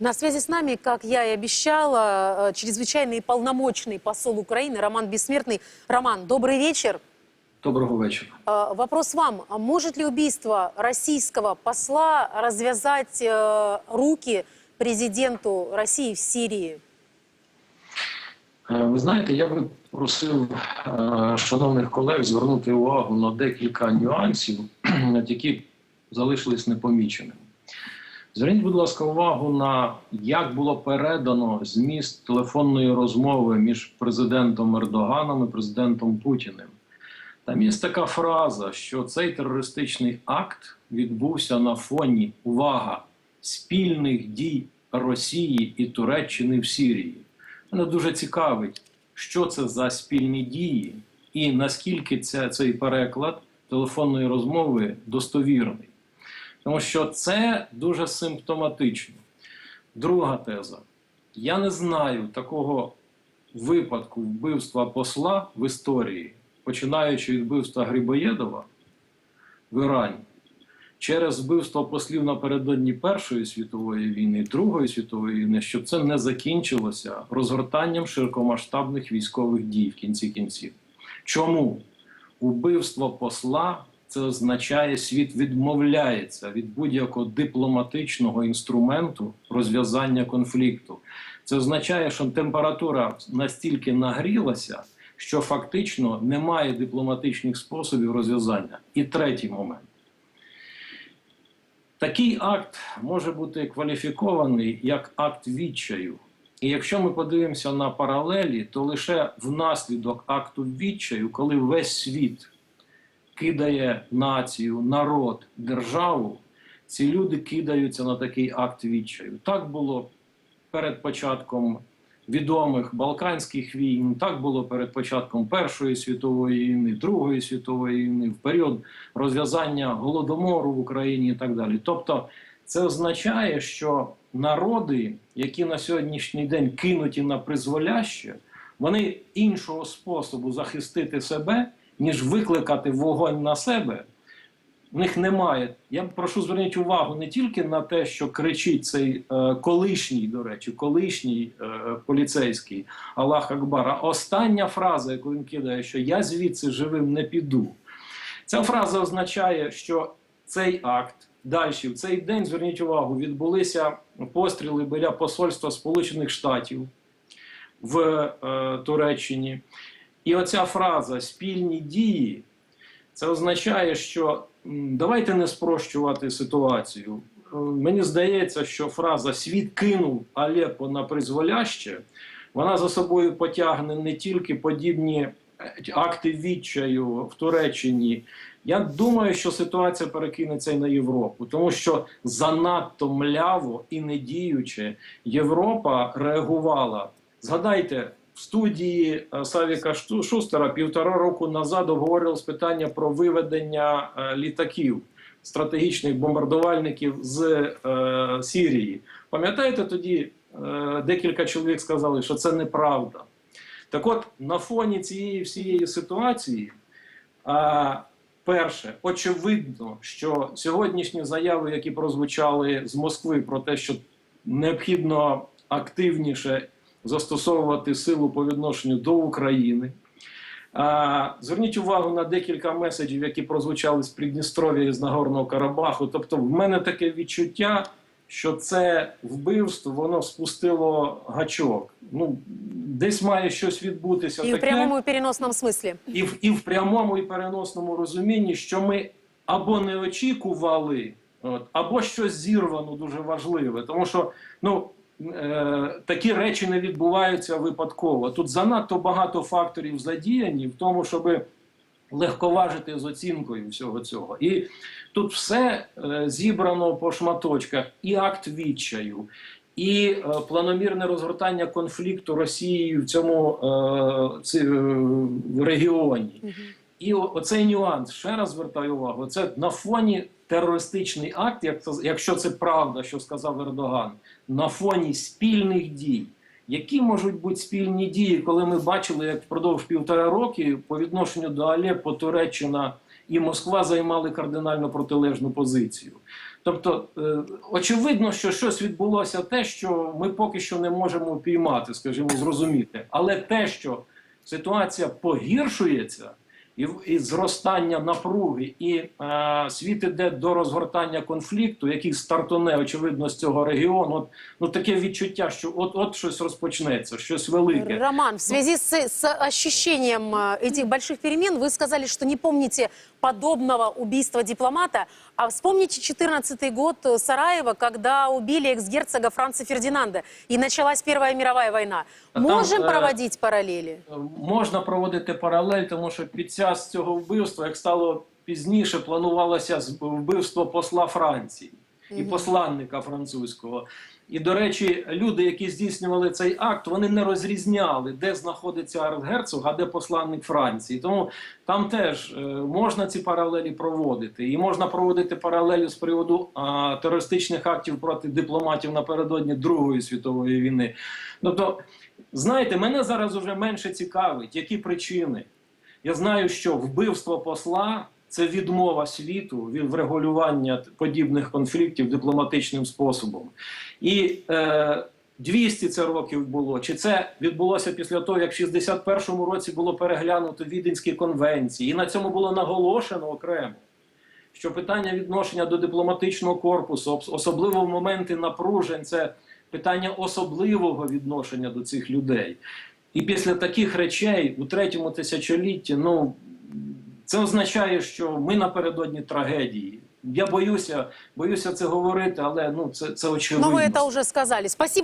На связи с нами, как я и обещала, э, чрезвычайный и полномочный посол Украины Роман Бессмертный. Роман, добрый вечер. Доброго вечора. Э, Вопрос вам. А Может ли убийство российского посла развязать э, руки президенту России в Сирии? Е, Ви знаєте, я би просив е, шановних колег звернути увагу на декілька нюансів, які залишились непоміченими. Зверніть, будь ласка, увагу на як було передано зміст телефонної розмови між президентом Ердоганом і президентом Путіним. Там є така фраза, що цей терористичний акт відбувся на фоні увага спільних дій Росії і Туреччини в Сирії. Мене дуже цікавить, що це за спільні дії, і наскільки ця, цей переклад телефонної розмови достовірний. Тому що це дуже симптоматично. Друга теза. Я не знаю такого випадку вбивства посла в історії, починаючи від вбивства Грибоєдова в Ірані, через вбивство послів напередодні Першої світової війни, Другої світової війни, щоб це не закінчилося розгортанням широкомасштабних військових дій в кінці кінців. Чому вбивство посла це означає, світ відмовляється від будь-якого дипломатичного інструменту розв'язання конфлікту. Це означає, що температура настільки нагрілася, що фактично немає дипломатичних способів розв'язання. І третій момент. Такий акт може бути кваліфікований як акт відчаю. І якщо ми подивимося на паралелі, то лише внаслідок акту відчаю, коли весь світ кидає націю, народ, державу, ці люди кидаються на такий акт відчаю. Так було перед початком відомих Балканських війн, так було перед початком Першої світової війни, Другої світової війни, в період розв'язання голодомору в Україні і так далі. Тобто, це означає, що народи, які на сьогоднішній день кинуті на призволяще, вони іншого способу захистити себе, ніж викликати вогонь на себе. В них немає. Я прошу звернути увагу не тільки на те, що кричить цей е, колишній, до речі, колишній е, поліцейський Аллах Акбар. А остання фраза, яку він кидає, що я звідси живим не піду. Ця фраза означає, що цей акт далі, в цей день, зверніть увагу, відбулися постріли біля посольства Сполучених Штатів в е, Туреччині. І оця фраза спільні дії. Це означає, що давайте не спрощувати ситуацію. Е, Мені здається, що фраза Світ кинув Алеппо на призволяще, вона за собою потягне не тільки подібні е, акти відчаю в Туреччині. Я думаю, що ситуація перекинеться і на Європу, тому що занадто мляво і недіюче Європа реагувала. Згадайте, студії е, Савіка Шустера півтора року назад обговорювалось питання про виведення е, літаків стратегічних бомбардувальників з е, Сірії. Пам'ятаєте, тоді е, декілька чоловік сказали, що це неправда. Так от, на фоні цієї всієї ситуації, а, перше, очевидно, що сьогоднішні заяви, які прозвучали з Москви про те, що необхідно активніше застосовувати силу по відношенню до України. А, зверніть увагу на декілька меседжів, які прозвучали з Придністров'я і з Нагорного Карабаху. Тобто, в мене таке відчуття, що це вбивство воно спустило гачок. Ну, десь має щось відбутися. В таке прямом и переносном смысле. і в, і в прямому і переносному розумінні, що ми або не очікували, от, або щось зірвано дуже важливе. Тому що ну, такі речі не відбуваються випадково. Тут занадто багато факторів задіяні в тому, щоб легковажити з оцінкою всього цього. І тут все е, зібрано по шматочках, і акт відчаю. І е, планомірне розгортання конфлікту Росією в цьому е, ці, е, регіоні. І оцей нюанс, ще раз звертаю увагу, це на фоні терористичний акт, як це, якщо це правда, що сказав Ердоган, на фоні спільних дій. Які можуть бути спільні дії, коли ми бачили, як впродовж півтора роки по відношенню до Алеппо Туреччина і Москва займали кардинально протилежну позицію? Тобто, е, очевидно, що щось відбулося те, що ми поки що не можемо піймати, скажімо, зрозуміти. Але те, що ситуація погіршується, і, в- і зростання напруги, і е, світ іде до розгортання конфлікту, який стартоне, очевидно, з цього регіону. От, ну таке відчуття, що от от щось розпочнеться, щось велике. Роман, в связи с, с ощущением э, этих больших перемен вы сказали, что не помните подобного убийства дипломата. А вспомните 14 год э, Сараева, когда убили экс-герцога Франца Фердинанда и началась Первая мировая война. А там, Можем э, проводить параллели? Можна проводити паралель, тому що під час цього вбивства, як стало пізніше, планувалося вбивство посла Франції і посланника французького. І, до речі, люди, які здійснювали цей акт, вони не розрізняли, де знаходиться арцгерцог, а де посланник Франції. Тому там теж е, можна ці паралелі проводити. І можна проводити паралелі з приводу а, терористичних актів проти дипломатів напередодні Другої світової війни. Тобто, знаєте, мене зараз уже менше цікавить, які причини. Я знаю, що вбивство посла це відмова світу від врегулювання подібних конфліктів дипломатичним способом. І е, 200 це років було. Чи це відбулося після того, як в 61-му році було переглянуто Віденські конвенції, і на цьому було наголошено окремо. Що питання відношення до дипломатичного корпусу, особливо в моменти напружень, це питання особливого відношення до цих людей. І після таких речей у третьому тисячолітті, ну це означає, що ми напередодні трагедії. Я боюся, боюся це говорити, але ну це, це очевидно. Ну, ви це вже сказали. Спасибо.